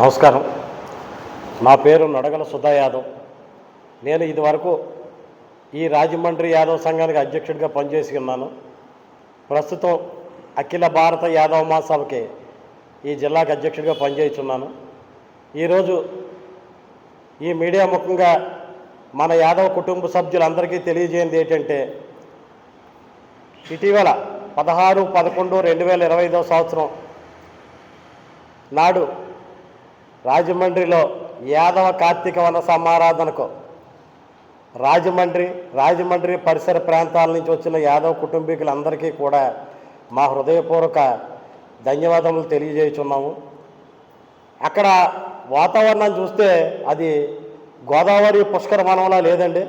నమస్కారం. నా పేరు నడగల సుధా యాదవ్. నేను ఇదివరకు ఈ రాజమండ్రి యాదవ్ సంఘానికి అధ్యక్షుడిగా పనిచేసి ఉన్నాను ప్రస్తుతం అఖిల భారత యాదవ మహాసభకి ఈ జిల్లాకు అధ్యక్షుడిగా పనిచేస్తున్నాను. ఈరోజు ఈ మీడియా ముఖంగా మన యాదవ కుటుంబ సభ్యులందరికీ తెలియజేయండి ఏంటంటే ఇటీవల పదహారు పదకొండు రెండు వేల ఇరవై ఐదవ సంవత్సరం నాడు రాజమండ్రిలో యాదవ కార్తీక వన సమారాధనకు రాజమండ్రి రాజమండ్రి పరిసర ప్రాంతాల నుంచి వచ్చిన యాదవ కుటుంబీకులందరికీ కూడా మా హృదయపూర్వక ధన్యవాదములు తెలియజేస్తున్నాము అక్కడ వాతావరణం చూస్తే అది గోదావరి పుష్కర వనంలా లేదండి.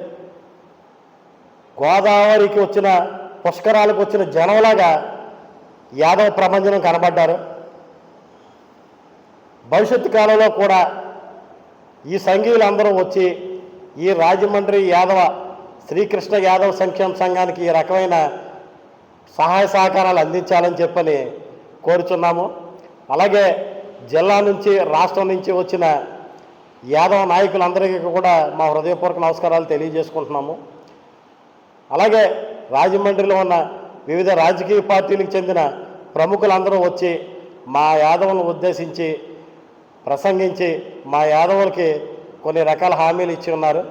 గోదావరికి వచ్చిన పుష్కరాలకు వచ్చిన జనంలాగా యాదవ ప్రపంచం కనబడ్డారు. భవిష్యత్తు కాలంలో కూడా ఈ సంఘీయులందరూ వచ్చి ఈ రాజమండ్రి యాదవ శ్రీకృష్ణ యాదవ్ సంక్షేమ సంఘానికి ఈ రకమైన సహాయ సహకారాలు అందించాలని చెప్పని కోరుచున్నాము. అలాగే జిల్లా నుంచి రాష్ట్రం నుంచి వచ్చిన యాదవ నాయకులందరికీ కూడా మా హృదయపూర్వక నమస్కారాలు తెలియజేసుకుంటున్నాము. అలాగే రాజమండ్రిలో ఉన్న వివిధ రాజకీయ పార్టీలకు చెందిన ప్రముఖులందరూ వచ్చి మా యాదవులను ఉద్దేశించి ప్రసంగించి మా యాదవులకి కొన్ని రకాల హామీలు ఇచ్చి ఉన్నారు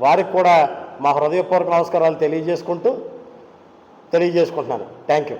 వారికి కూడా మా హృదయపూర్వక నమస్కారాలు తెలియజేసుకుంటూ తెలియజేసుకుంటున్నాను. Thank you.